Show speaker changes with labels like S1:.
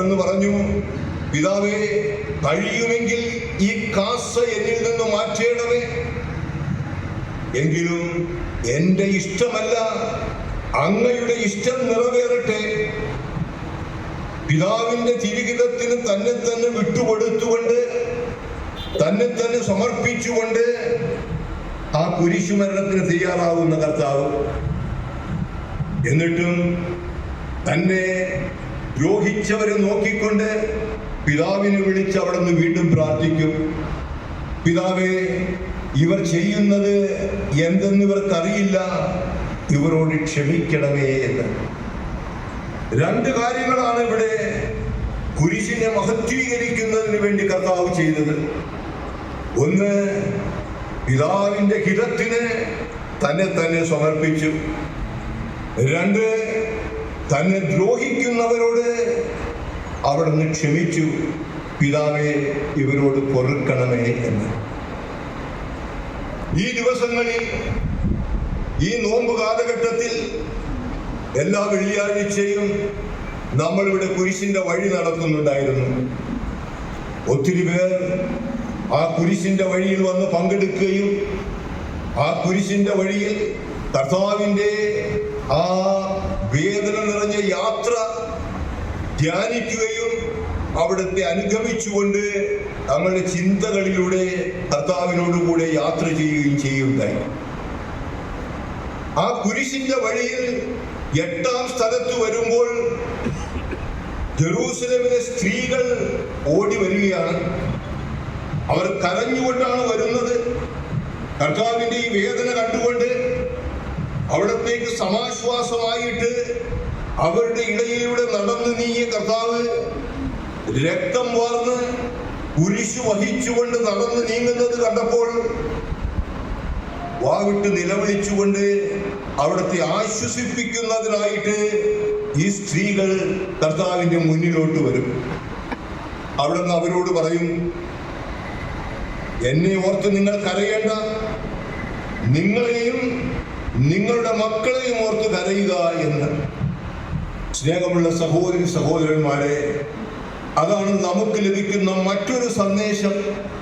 S1: എന്ന് പറഞ്ഞു. പിതാവേ കഴിയുമെങ്കിൽ ഈ കാസ എന്നിൽ നിന്ന് മാറ്റേണമേ. എങ്കിലും എന്റെ ഇഷ്ടമല്ല അങ്ങയുടെ ഇഷ്ടം നിറവേറട്ടെ. പിതാവിന്റെ ജീവിതത്തിന് തന്നെ തന്നെ വിട്ടുകൊടുത്തുകൊണ്ട് തന്നെ തന്നെ സമർപ്പിച്ചുകൊണ്ട് ആ കുരിശുമരണത്തിന് തയ്യാറാവുന്ന കർത്താവ്. എന്നിട്ടും തന്നെ ദ്രോഹിച്ചവരെ നോക്കിക്കൊണ്ട് പിതാവിനെ വിളിച്ച് അവിടെ നിന്ന് വീണ്ടും പ്രാർത്ഥിക്കും. പിതാവേ ഇവർ ചെയ്യുന്നത് എന്തെന്ന് ഇവർക്കറിയില്ല ഇവരോട് ക്ഷമിക്കണമേ എന്ന്. രണ്ട് കാര്യങ്ങളാണ് ഇവിടെ കുരിശിനെ മഹത്വീകരിക്കുന്നതിന് വേണ്ടി കർത്താവ് ചെയ്തത്. ഒന്ന് പിതാവിന്റെ ഹിതത്തിന് തന്നെ തന്നെ സമർപ്പിച്ചു. രണ്ട് തന്നെ ദ്രോഹിക്കുന്നവരോട് അവിടുന്ന് ക്ഷമിച്ചു. പിതാവെ ഇവരോട് പൊറുക്കണമേ എന്ന്. ഈ ദിവസങ്ങളിൽ ഈ നോമ്പ് കാലഘട്ടത്തിൽ എല്ലാ വെള്ളിയാഴ്ചയും നമ്മളിവിടെ കുരിശിന്റെ വഴി നടത്തുന്നുണ്ടായിരുന്നു. ഒത്തിരി പേർ ആ കുരിശിന്റെ വഴിയിൽ വന്ന് പങ്കെടുക്കുകയും ആ കുരിശിന്റെ വഴിയിൽ കർത്താവിന്റെ ആ വേദന നിറഞ്ഞ യാത്ര ധ്യാനിക്കുകയും അവിടുത്തെ അനുഗമിച്ചുകൊണ്ട് തങ്ങളുടെ ചിന്തകളിലൂടെ കർത്താവിനോടുകൂടെ യാത്ര ചെയ്യുകയും ചെയ്യുകയുണ്ടായി ആ കുരിശിന്റെ വഴിയിൽ എട്ടാം സ്ഥലത്ത് വരുമ്പോൾ ജെറൂസലമിലെ സ്ത്രീകൾ ഓടി വരികയാണ്. അവർ കരഞ്ഞുകൊണ്ടാണ് വരുന്നത്. കർത്താവിന്റെ ഈ വേദന കണ്ടുകൊണ്ട് അവിടത്തേക്ക് സമാശ്വാസമായിട്ട് അവരുടെ ഇടയിലൂടെ നടന്നു നീങ്ങിയ കർത്താവ് രക്തം വാർന്ന് കുരിശു വഹിച്ചുകൊണ്ട് നടന്നു നീങ്ങുന്നത് കണ്ടപ്പോൾ വാവിട്ട് നിലവിളിച്ചുകൊണ്ട് അവിടുത്തെ ആശ്വസിപ്പിക്കുന്നതിനായിട്ട് ഈ സ്ത്രീകൾ കർത്താവിന്റെ മുന്നിലോട്ട് വരും. അവിടുന്ന് അവരോട് പറയും എന്നെ ഓർത്ത് നിങ്ങൾ കരയേണ്ട. നിങ്ങളെയും നിങ്ങളുടെ മക്കളെയും ഓർത്ത് കരയുക എന്ന്. സ്നേഹമുള്ള സഹോദരി സഹോദരന്മാരെ അതാണ് നമുക്ക് ലഭിക്കുന്ന മറ്റൊരു സന്ദേശം.